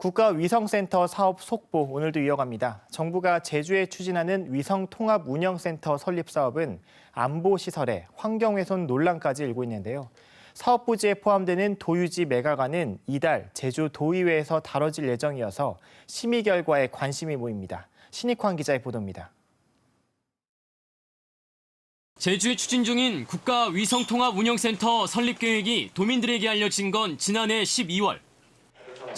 국가위성센터 사업 속보 오늘도 이어갑니다. 정부가 제주에 추진하는 위성통합운영센터 설립 사업은 안보 시설에 환경훼손 논란까지 일고 있는데요. 사업 부지에 포함되는 도유지 매각안은 이달 제주 도의회에서 다뤄질 예정이어서 심의 결과에 관심이 모입니다. 신익환 기자의 보도입니다. 제주에 추진 중인 국가위성통합운영센터 설립 계획이 도민들에게 알려진 건 지난해 12월.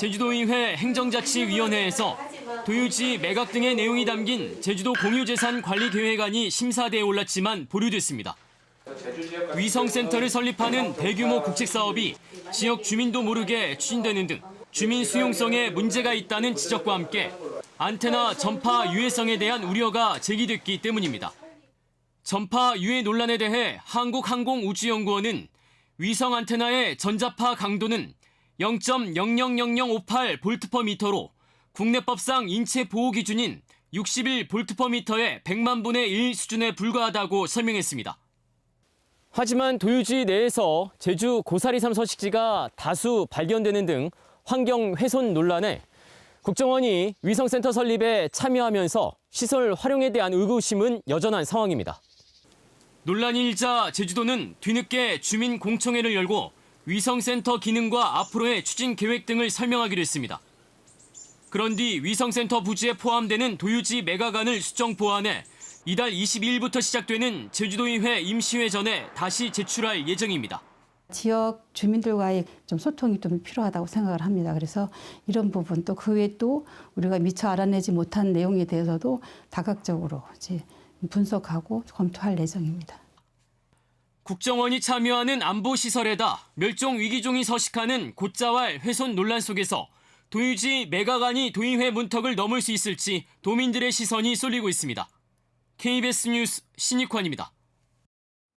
제주도의회 행정자치위원회에서 도유지 매각 등의 내용이 담긴 제주도 공유재산 관리 계획안이 심사대에 올랐지만 보류됐습니다. 위성센터를 설립하는 대규모 국책 사업이 지역 주민도 모르게 추진되는 등 주민 수용성에 문제가 있다는 지적과 함께 안테나 전파 유해성에 대한 우려가 제기됐기 때문입니다. 전파 유해 논란에 대해 한국항공우주연구원은 위성 안테나의 전자파 강도는 0.000058 볼트퍼미터로 국내법상 인체 보호 기준인 61 볼트퍼미터의 100만 분의 1 수준에 불과하다고 설명했습니다. 하지만 도유지 내에서 제주 고사리 삼 서식지가 다수 발견되는 등 환경 훼손 논란에 국정원이 위성센터 설립에 참여하면서 시설 활용에 대한 의구심은 여전한 상황입니다. 논란이 일자 제주도는 뒤늦게 주민 공청회를 열고 위성센터 기능과 앞으로의 추진 계획 등을 설명하기로 했습니다. 그런 뒤 위성센터 부지에 포함되는 도유지 매각안을 수정 보완해 이달 22일부터 시작되는 제주도의회 임시회 전에 다시 제출할 예정입니다. 지역 주민들과의 좀 소통이 좀 필요하다고 생각을 합니다. 그래서 이런 부분 또 그 외에 또 우리가 미처 알아내지 못한 내용에 대해서도 다각적으로 이제 분석하고 검토할 예정입니다. 국정원이 참여하는 안보시설에다 멸종 위기종이 서식하는 곶자왈 훼손 논란 속에서 도유지 매각안이 도의회 문턱을 넘을 수 있을지 도민들의 시선이 쏠리고 있습니다. KBS 뉴스 신익환입니다.